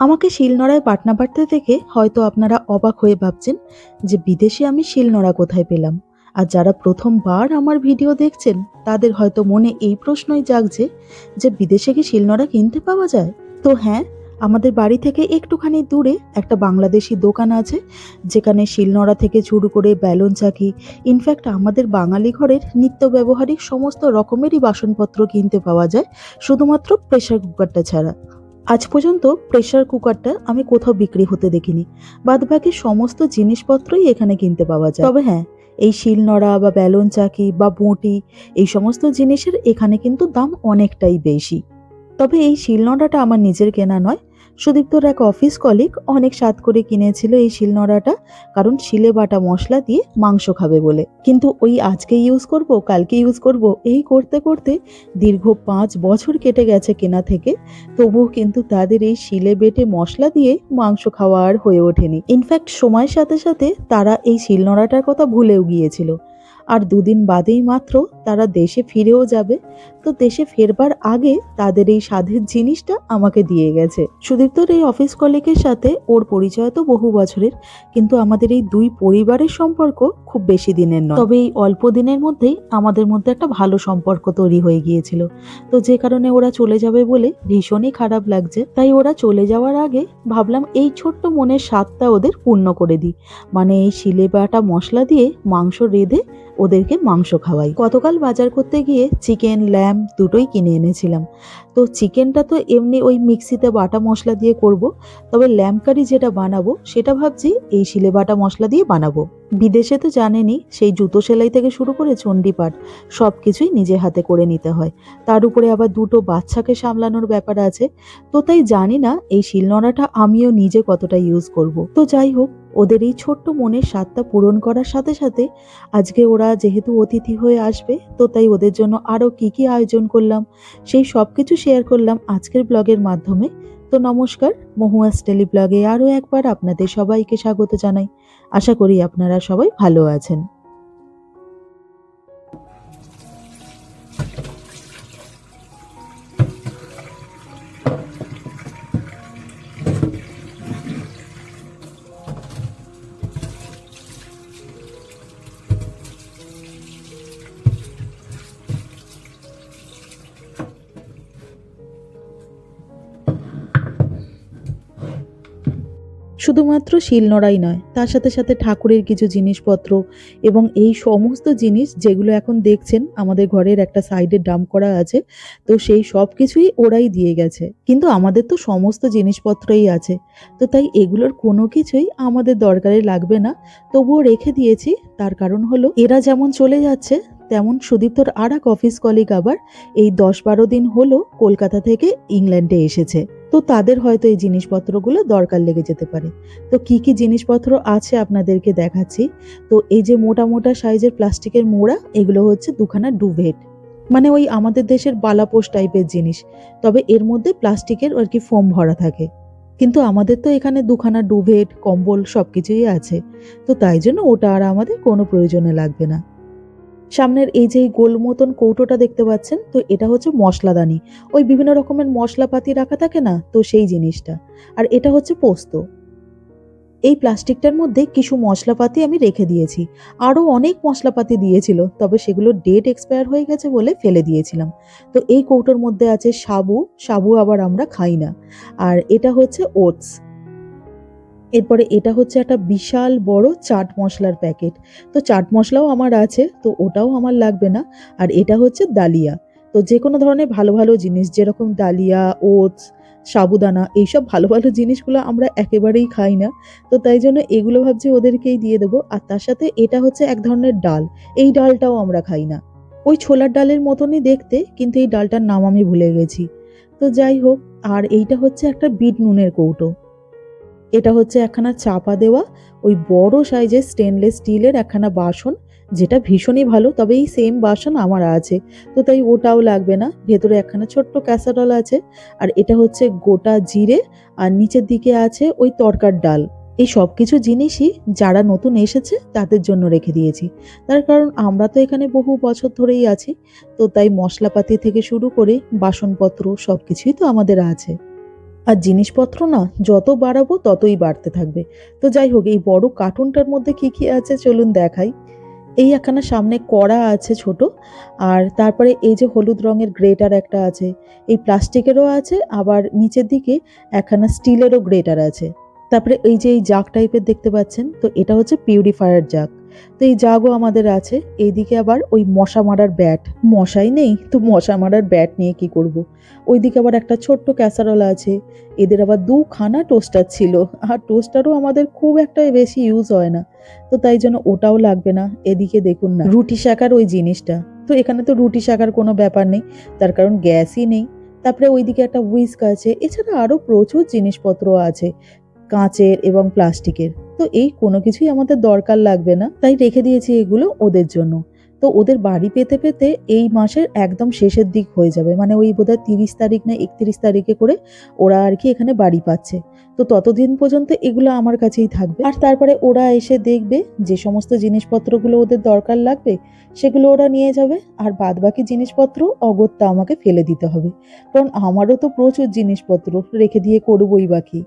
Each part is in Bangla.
আমাকে শিলনোড়ায় পাটনা বাটতে দেখে হয়তো আপনারা অবাক হয়ে ভাবছেন যে বিদেশে আমি শিলনোড়া কোথায় পেলাম। আর যারা প্রথমবার আমার ভিডিও দেখছেন, তাদের হয়তো মনে এই প্রশ্নই জাগছে যে বিদেশে কি শিলনোড়া কিনতে পাওয়া যায়? তো হ্যাঁ আমাদের বাড়ি থেকে একটুখানি দূরে একটা বাংলাদেশি দোকান আছে, যেখানে শিলনোড়া থেকে শুরু করে ব্যালন চাকি ইনফ্যাক্ট আমাদের বাঙালি ঘরের নিত্য ব্যবহারিক সমস্ত রকমেরই বাসনপত্র কিনতে পাওয়া যায়, শুধুমাত্র প্রেশার কুকারটা ছাড়া। আজ পর্যন্ত প্রেশার কুকারটা আমি কোথাও বিক্রি হতে দেখিনি, বাদবাকি সমস্ত জিনিসপত্রই এখানে কিনতে পাওয়া যায়। তবে হ্যাঁ এই শিলনোড়া বা ব্যালন চাকি বা বঁটি, এই সমস্ত জিনিসের এখানে কিন্তু দাম অনেকটাই বেশি। তবে এই শিলনোড়াটা আমার নিজের কেনা নয় সুদীপ্তর এক অফিস কলিগ অনেক স্বাদ করে কিনেছিল এই শিলনোড়াটা, কারণ শিলে বাটা মশলা দিয়ে মাংস খাবে বলে। কিন্তু ওই আজকে ইউজ করব কালকে ইউজ করব, এই করতে করতে দীর্ঘ পাঁচ বছর কেটে গেছে কেনা থেকে, তবুও কিন্তু তাদের এই শিলে বেটে মশলা দিয়ে মাংস খাওয়া আর হয়ে ওঠেনি। ইনফ্যাক্ট সময়ের সাথে সাথে তারা এই শিলনোড়াটার কথা ভুলেও গিয়েছিল। আর দুদিন বাদেই মাত্র তারা দেশে ফিরেও যাবে। তো দেশে ফেরবার আগে তাদের এই স্বাদের জিনিসটা আমাকে দিয়ে গেছে। সুদীপ্তর এই অফিস কলিগের সাথে ওর পরিচয় তো বহু বছরের, কিন্তু আমাদের এই দুই পরিবারের সম্পর্ক খুব বেশি দিনের নয়। তবে এই অল্প দিনের মধ্যেই আমাদের মধ্যে একটা ভালো সম্পর্ক তৈরি হয়ে গিয়েছিল। তো যে কারণে ওরা চলে যাবে বলে ভীষণই খারাপ লাগছে। তাই ওরা চলে যাওয়ার আগে ভাবলাম এই ছোট্ট মনের স্বাদটা ওদের পূর্ণ করে দিই। মানে এই শিলে বাটা মশলা দিয়ে মাংস রেঁধে ওদেরকে মাংস খাওয়াই। গতকাল বাজার করতে গিয়ে চিকেন, ল্যাম দুটোই কিনে এনেছিলাম। তো চিকেনটা তো এমনি ওই মিক্সিতে বাটা মশলা দিয়ে করব, তবে ল্যাম কারি যেটা বানাবো সেটা ভাবছি এই শিলে বাটা মশলা দিয়ে বানাবো। বিদেশে তো জানেনই, সেই জুতো সেলাই থেকে শুরু করে চণ্ডীপাঠ সব কিছুই নিজে হাতে করে নিতে হয়। তার উপরে আবার দুটো বাচ্চাকে সামলানোর ব্যাপার আছে, তো তাই জানি না এই শিলনোড়াটা আমিও নিজে কতটা ইউজ করব। তো যাই হোক ওদের এই ছোট্ট মনের স্বাদটা পূরণ করার সাথে সাথে আজকে ওরা যেহেতু অতিথি হয়ে আসবে, তো তাই ওদের জন্য আরও কি কি আয়োজন করলাম, সেই সব কিছু শেয়ার করলাম আজকের ব্লগের মাধ্যমে। তো নমস্কার মহুয়াস টেলি ব্লগে আরও একবার আপনাদের সবাইকে স্বাগত জানাই। আশা করি আপনারা সবাই ভালো আছেন। শুধুমাত্র শিলনোড়াই নয়, তার সাথে সাথে ঠাকুরের কিছু জিনিসপত্র এবং এই সমস্ত জিনিস যেগুলো এখন দেখছেন, আমাদের ঘরের একটা সাইডে ডাম্প করা আছে, তো সেই সব কিছুই ওরাই দিয়ে গেছে। কিন্তু আমাদের তো সমস্ত জিনিসপত্রই আছে, তো তাই এগুলোর কোনো কিছুই আমাদের দরকারে লাগবে না। তবুও রেখে দিয়েছি, তার কারণ হলো এরা যেমন চলে যাচ্ছে তেমন সুদীপ্তর আর এক অফিস কলিগ আবার এই দশ বারো দিন হলো কলকাতা থেকে ইংল্যান্ডে এসেছে। তো তাদের হয়তো এই জিনিসপত্রগুলো দরকার লেগে যেতে পারে। তো কি কি জিনিসপত্র আছে আপনাদেরকে দেখাচ্ছি? তো এই যে মোটা মোটা সাইজের প্লাস্টিকের মোড়া, এগুলো হচ্ছে দুখানা ডুভেট। মানে ওই আমাদের দেশের বালাপোষ টাইপের জিনিস। তবে এর মধ্যে প্লাস্টিকের আর কি ফোম ভরা থাকে। কিন্তু আমাদের তো এখানে দুখানা ডুভেট, কম্বল সব কিছুই আছে। তো তাই জন্য ওটা আর আমাদের কোনো প্রয়োজনে লাগবে না। সামনের এই যে গোল মতন কৌটোটা দেখতে পাচ্ছেন, তো এটা হচ্ছে মশলাদানি। ওই বিভিন্ন রকমের মশলাপাতি রাখা থাকে না, তো সেই জিনিসটা। আর এটা হচ্ছে পোস্ত। এই প্লাস্টিকটার মধ্যে কিছু মশলাপাতি আমি রেখে দিয়েছি। আরও অনেক মশলাপাতি দিয়েছিল, তবে সেগুলো ডেট এক্সপায়ার হয়ে গেছে বলে ফেলে দিয়েছিলাম। তো এই কৌটোর মধ্যে আছে সাবু সাবু আবার আমরা খাই না। আর এটা হচ্ছে ওটস। এরপরে এটা হচ্ছে একটা বিশাল বড় চাট মশলার প্যাকেট। তো চাট মশলাও আমার আছে, তো ওটাও আমার লাগবে না। আর এটা হচ্ছে ডালিয়া। তো যে কোনো ধরনের ভালো ভালো জিনিস, যেরকম ডালিয়া, ওটস, সাবুদানা, এইসব ভালো ভালো জিনিসগুলো আমরা একেবারেই খাই না। তো তাই জন্য এগুলো ভাবছি ওদেরকেই দিয়ে দেবো। আর তার সাথে এটা হচ্ছে এক ধরনের ডাল। এই ডালটাও আমরা খাই না। ওই ছোলার ডালের মতনই দেখতে, কিন্তু এই ডালটার নাম আমি ভুলে গেছি। তো যাই হোক, আর এইটা হচ্ছে একটা বিট নুনের কৌটো। এটা হচ্ছে একখানা চাপা দেওয়া, ওই বড় সাইজের স্টেনলেস স্টিলের একখানা বাসন, যেটা ভীষণই ভালো, তবে এই সেম বাসন আমার আছে। তো তাই ওটাও লাগবে না, ভেতরে একখানা ছোট্ট ক্যাসারল আছে, আর এটা হচ্ছে গোটা জিরে, আর নিচের দিকে আছে ওই তরকার ডাল। এই সব কিছু জিনিসই যারা নতুন এসেছে, তাদের জন্য রেখে দিয়েছি। তার কারণ আমরা তো এখানে বহু বছর ধরেই আছি, তো তাই মশলাপাতি থেকে শুরু করে বাসনপত্র সব কিছুই তো আমাদের আছে। আর জিনিসপত্র না যত বাড়াবো ততই বাড়তে থাকবে। তো যাই হোক, এই বড় কার্টুনটার মধ্যে কি কি আছে চলুন দেখাই। এই একখানা সামনে কড়া আছে ছোট, আর তারপরে এই যে হলুদ রঙের গ্রেটার একটা আছে, এই প্লাস্টিকেরও আছে, আবার নিচের দিকে একখানা স্টিলেরও গ্রেটার আছে। তারপরে এই যে এই জাগ টাইপের দেখতে পাচ্ছেন, তো এটা হচ্ছে পিউরিফায়ার জাগ তো এই জাগও আমাদের আছে, এইদিকে আবার ওই মশা মারার ব্যাট মশাই নেই, তো মশা মারার ব্যাট নিয়ে কি করব। ওইদিকে আবার একটা ছোট্ট ক্যাসারোল আছে, এদের আবার দুখানা টোস্টার ছিল, আর টোস্টারও আমাদের খুব একটা বেশি ইউজ হয় না। তো তাই জন্য ওটাও লাগবে না, এদিকে দেখুন না, রুটি শাকার ওই জিনিসটা। তো এখানে তো রুটি শাকার কোনো ব্যাপার নেই, তার কারণ গ্যাসই নেই। তারপরে ওইদিকে একটা হুইস্ক আছে, এছাড়া আরও প্রচুর জিনিসপত্র আছে, কাঁচের এবং প্লাস্টিকের। তো এই কোনো কিছুই আমাদের দরকার লাগবে না। তাই রেখে দিয়েছি এগুলো ওদের জন্য। তো ওদের বাড়ি পেতে পেতে এই মাসের একদম শেষের দিক হয়ে যাবে। মানে ওই বোধহয় তিরিশ তারিখ না একত্রিশ তারিখে করে ওরা আর কি এখানে বাড়ি পাচ্ছে। তো ততদিন পর্যন্ত এগুলো আমার কাছেই থাকবে। আর তারপরে ওরা এসে দেখবে যে সমস্ত জিনিসপত্রগুলো ওদের দরকার লাগবে, সেগুলো ওরা নিয়ে যাবে। আর বাদ বাকি জিনিসপত্র অগত্যা আমাকে ফেলে দিতে হবে। কারণ আমারও তো প্রচুর জিনিসপত্র রেখে দিয়ে করবোই বাকি।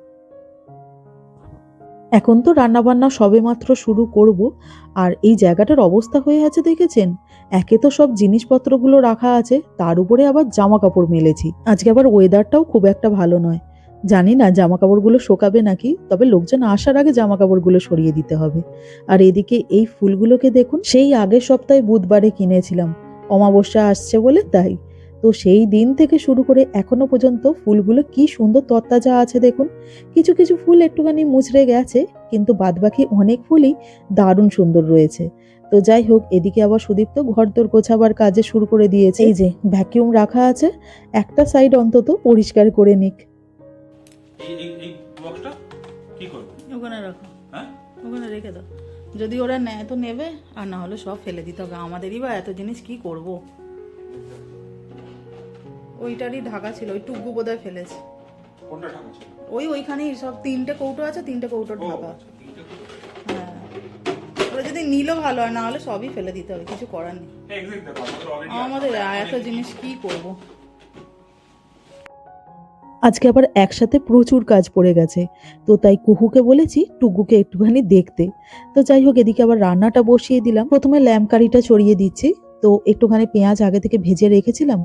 এখন তো রান্নাবান্না সবেমাত্র শুরু করব, আর এই জায়গাটার অবস্থা হয়ে আছে দেখেছেন? একে তো সব জিনিসপত্রগুলো রাখা আছে, তার উপরে আবার জামা কাপড় মেলেছি। আজকে আবার ওয়েদারটাও খুব একটা ভালো নয়। জানি না জামা কাপড়গুলো শোকাবে নাকি, তবে লোকজন আসার আগে জামা কাপড়গুলো সরিয়ে দিতে হবে। আর এদিকে এই ফুলগুলোকে দেখুন, সেই আগের সপ্তাহে বুধবারে কিনেছিলাম। অমাবস্যা আসছে বলে তাই। তো সেই দিন থেকে শুরু করে এখনও পর্যন্ত ফুলগুলো কি সুন্দর তরতাজা আছে দেখুন। কিছু কিছু ফুল একটুখানি মুচড়ে গেছে কিন্তু বাদবাকি অনেক ফুলই দারুণ সুন্দর রয়েছে। তো যাই হোক এদিকে আবার সুদীপ্ত ঘরদোর গোছাবার কাজে শুরু করে দিয়েছে। এই যে ভ্যাকিউম রাখা আছে একটা সাইড অন্তত পরিষ্কার করে নিক। এই এই এই বক্সটা কি করবে? ওখানে রাখো। হ্যাঁ? ওখানে রেখে দাও। যদি ওরা নেয় তো নেবে আর না হলে সব ফেলে দিতে হবে। আমাদেরই বা এত জিনিস কি করব? ওইটারই ঢাকা ছিল ওই টুকু বোধহয় ফেলেছে। কোনটা ঢাকা ছিল? ওই ওইখানেই সব তিনটে কৌটো আছে তিনটে কৌটো ঢাকা। আচ্ছা, তিনটে করে। হ্যাঁ। ওরা যদি নিলেও ভালো হয় না হলে সবই ফেলে দিতে হবে কিছু করার নেই। হ্যাঁ, আমাদের এত জিনিস কি করব? আজকে আবার একসাথে প্রচুর কাজ পড়ে গেছে তো তাই কুহুকে বলেছি টুকুকে একটুখানি দেখতে। তো যাই হোক এদিকে আবার রান্নাটা বসিয়ে দিলাম। প্রথমে ল্যাম্প কারিটা চড়িয়ে দিচ্ছি। তো একটুখানি পেঁয়াজ আগে থেকে ভেজে রেখেছিলাম,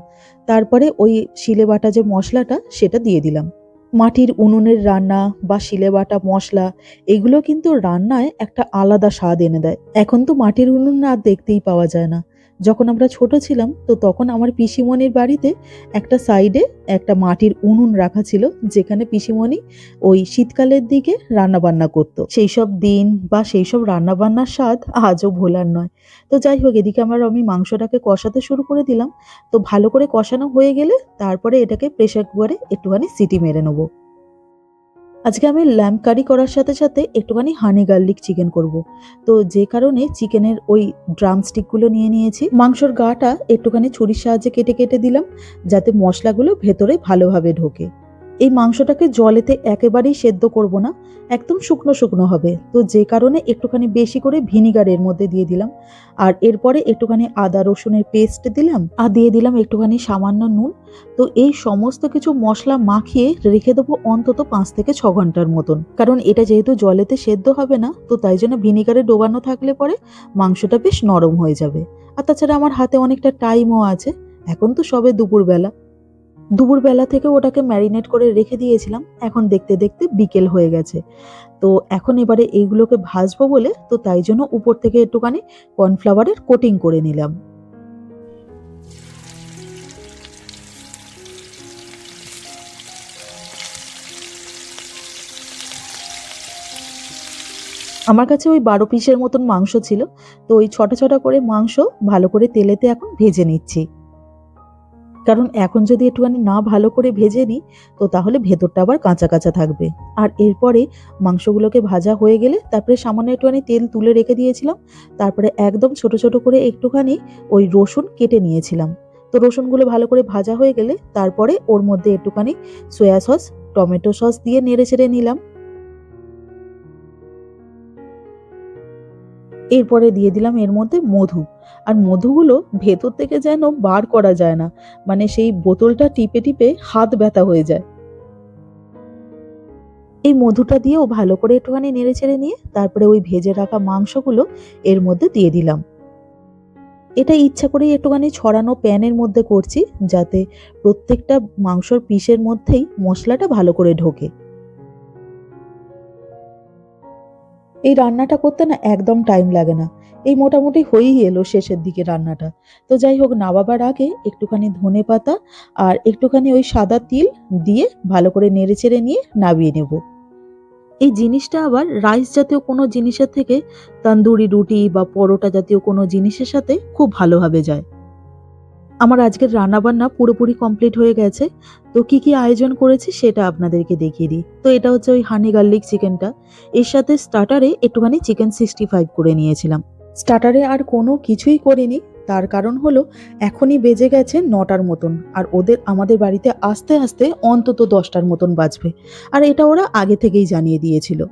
তারপরে ওই শিলে বাটা যে মশলাটা সেটা দিয়ে দিলাম। মাটির উনুনের রান্না বা শিলে বাটা মশলা, এগুলো কিন্তু রান্নায় একটা আলাদা স্বাদ এনে দেয়। এখন তো মাটির উনুন আর দেখতেই পাওয়া যায় না। যখন আমরা ছোট ছিলাম, তো তখন আমার পিসিমণির বাড়িতে একটা সাইডে একটা মাটির উনুন রাখা ছিল, যেখানে পিসিমণি ওই শীতকালের দিকে রান্না বান্না করতো। সেই সব দিন বা সেই সব রান্না বান্নার স্বাদ আজও ভোলার নয়। তো যাই হোক, এদিকে আমার আমি মাংসটাকে কষাতে শুরু করে দিলাম। তো ভালো করে কষানো হয়ে গেলে তারপরে এটাকে প্রেশার কুকারে একটুখানি সিটি মেরে নেব। আজকে আমি ল্যাম্প কারি করার সাথে সাথে একটুখানি হানি গার্লিক চিকেন করব। তো যে কারণে চিকেনের ওই ড্রামস্টিকগুলো নিয়ে নিয়েছি। মাংসর গাটা একটুখানি ছুরির সাহায্যে কেটে কেটে দিলাম, যাতে মশলাগুলো ভেতরে ভালোভাবে ঢোকে। এই মাংসটাকে জলেতে একেবারেই সেদ্ধ করব না, একদম শুকনো শুকনো হবে। তো যে কারণে একটুখানি বেশি করে ভিনিগার এর মধ্যে দিয়ে দিলাম। আর এরপরে একটুখানি আদা রসুনের পেস্ট দিলাম আর দিয়ে দিলাম একটুখানি সামান্য নুন। তো এই সমস্ত কিছু মশলা মাখিয়ে রেখে দেবো অন্তত পাঁচ থেকে ছ ঘণ্টার মতন। কারণ এটা যেহেতু জলেতে সেদ্ধ হবে না, তো তাই জন্য ভিনিগারে ডোবানো থাকলে পরে মাংসটা বেশ নরম হয়ে যাবে। আর তাছাড়া আমার হাতে অনেকটা টাইমও আছে, এখন তো সবে দুপুরবেলা। দুপুরবেলা থেকে ওটাকে ম্যারিনেট করে রেখে দিয়েছিলাম। এখন দেখতে দেখতে বিকেল হয়ে গেছে। তো এখন এবারে এইগুলোকে ভাজবো বলে তো তাই জন্য উপর থেকে একটুখানি কর্নফ্লাওয়ারের কোটিং করে নিলাম। আমার কাছে ওই বারো পিসের মতন মাংস ছিল। তো ওই ছটা ছটা করে মাংস ভালো করে তেলেতে এখন ভেজে নিচ্ছি। কারণ এখন যদি একটুখানি না ভালো করে ভেজে নিই, তো তাহলে ভেতরটা আবার কাঁচা কাঁচা থাকবে। আর এরপরে মাংসগুলোকে ভাজা হয়ে গেলে তারপরে সামান্য একটুখানি তেল তুলে রেখে দিয়েছিলাম, তারপরে একদম ছোট ছোট করে একটুখানি ওই রসুন কেটে নিয়েছিলাম। তো রসুনগুলো ভালো করে ভাজা হয়ে গেলে তারপরে ওর মধ্যে একটুখানি সয়া সস টমেটো সস দিয়ে নেড়ে চেড়ে নিলাম। এরপরে দিয়ে দিলাম এর মধ্যে মধু। আর মধুগুলো ভেতর থেকে যেন বার করা যায় না মানে সেই বোতলটা টিপে টিপে হাত ব্যথা হয়ে যায়। এই মধুটা দিয়েও ভালো করে একটুখানি নেড়ে চেড়ে নিয়ে তারপরে ওই ভেজে রাখা মাংসগুলো এর মধ্যে দিয়ে দিলাম। এটা ইচ্ছা করেই একটুখানি ছড়ানো প্যানের মধ্যে করছি, যাতে প্রত্যেকটা মাংসর পিসের মধ্যেই মশলাটা ভালো করে ঢোকে। এই রান্নাটা করতে না একদম টাইম লাগে না। এই মোটামুটি হয়েই এলো শেষের দিকে রান্নাটা। তো যাই হোক, নাবাবার আগে একটুখানি ধনে পাতা আর একটুখানি ওই সাদা তিল দিয়ে ভালো করে নেড়ে চেড়ে নিয়ে নামিয়ে নেব। এই জিনিসটা আবার রাইস জাতীয় কোনো জিনিসের থেকে, তন্দুরি, রুটি বা পরোটা জাতীয় কোনো জিনিসের সাথে খুব ভালোভাবে যায়। আমার আজকের রান্নাবান্না পুরোপুরি কমপ্লিট হয়ে গেছে। তো কি কি আয়োজন করেছি সেটা আপনাদেরকে দেখিয়ে দিই। তো এটা হচ্ছে ওই হানি গার্লিক চিকেনটা এর সাথে স্টার্টারে একটুখানি চিকেন সিক্সটি ফাইভ করে নিয়েছিলাম। স্টার্টারে আর কোনো কিছুই করিনি। তার কারণ হলো, এখনই বেজে গেছে নটার মতন। আর ওদের আমাদের বাড়িতে আসতে আসতে অন্তত দশটার মতন বাজবে। আর এটা ওরা আগে থেকেই জানিয়ে দিয়েছিল।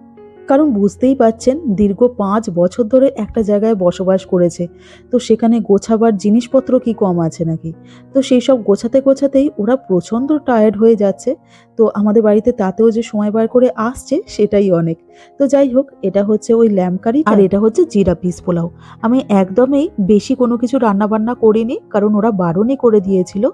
কারণ বুঝতেই পাচ্ছেন দীর্ঘ পাঁচ বছর ধরে একটা জায়গায় বসবাস করেছে। তো সেখানে গোছাবার জিনিসপত্র কি কম আছে নাকি? তো সেই সব গোছাতে গোছাতেই ওরা প্রচণ্ড টায়ার্ড হয়ে যাচ্ছে। তো আমাদের বাড়িতে তাতেও যে সময় বার করে আসছে সেটাই অনেক। তো যাই হোক, এটা হচ্ছে ওই ল্যাম্প কারি আর এটা হচ্ছে জিরা পিস পোলাও। আমি একদমই বেশি কোনো কিছু রান্না বান্না করিনি, কারণ ওরা বারণই করে দিয়েছিল।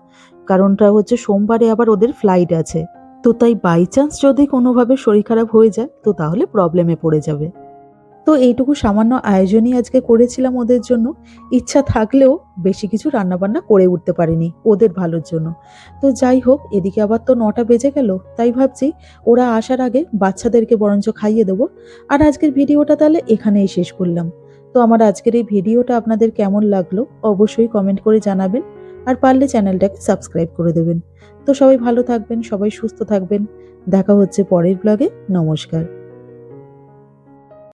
কারণটা হচ্ছে সোমবারে আবার ওদের ফ্লাইট আছে। তো তাই বাই চান্স যদি কোনোভাবে শরীর খারাপ হয়ে যায়, তো তাহলে প্রবলেমে পড়ে যাবে। তো এইটুকু সামান্য আয়োজনই আজকে করেছিলাম ওদের জন্য। ইচ্ছা থাকলেও বেশি কিছু রান্নাবান্না করে উঠতে পারিনি ওদের ভালোর জন্য। তো যাই হোক, এদিকে আবার তো নটা বেজে গেল, তাই ভাবছি ওরা আসার আগে বাচ্চাদেরকে বরঞ্চ খাইয়ে দেবো। আর আজকের ভিডিওটা তাহলে এখানেই শেষ করলাম। তো আমার আজকের এই ভিডিওটা আপনাদের কেমন লাগল, অবশ্যই কমেন্ট করে জানাবেন। আর পারলে চ্যানেলটাকে সাবস্ক্রাইব করে দেবেন। তো সবাই ভালো থাকবেন, সবাই সুস্থ থাকবেন। দেখা হচ্ছে পরের ব্লগে নমস্কার।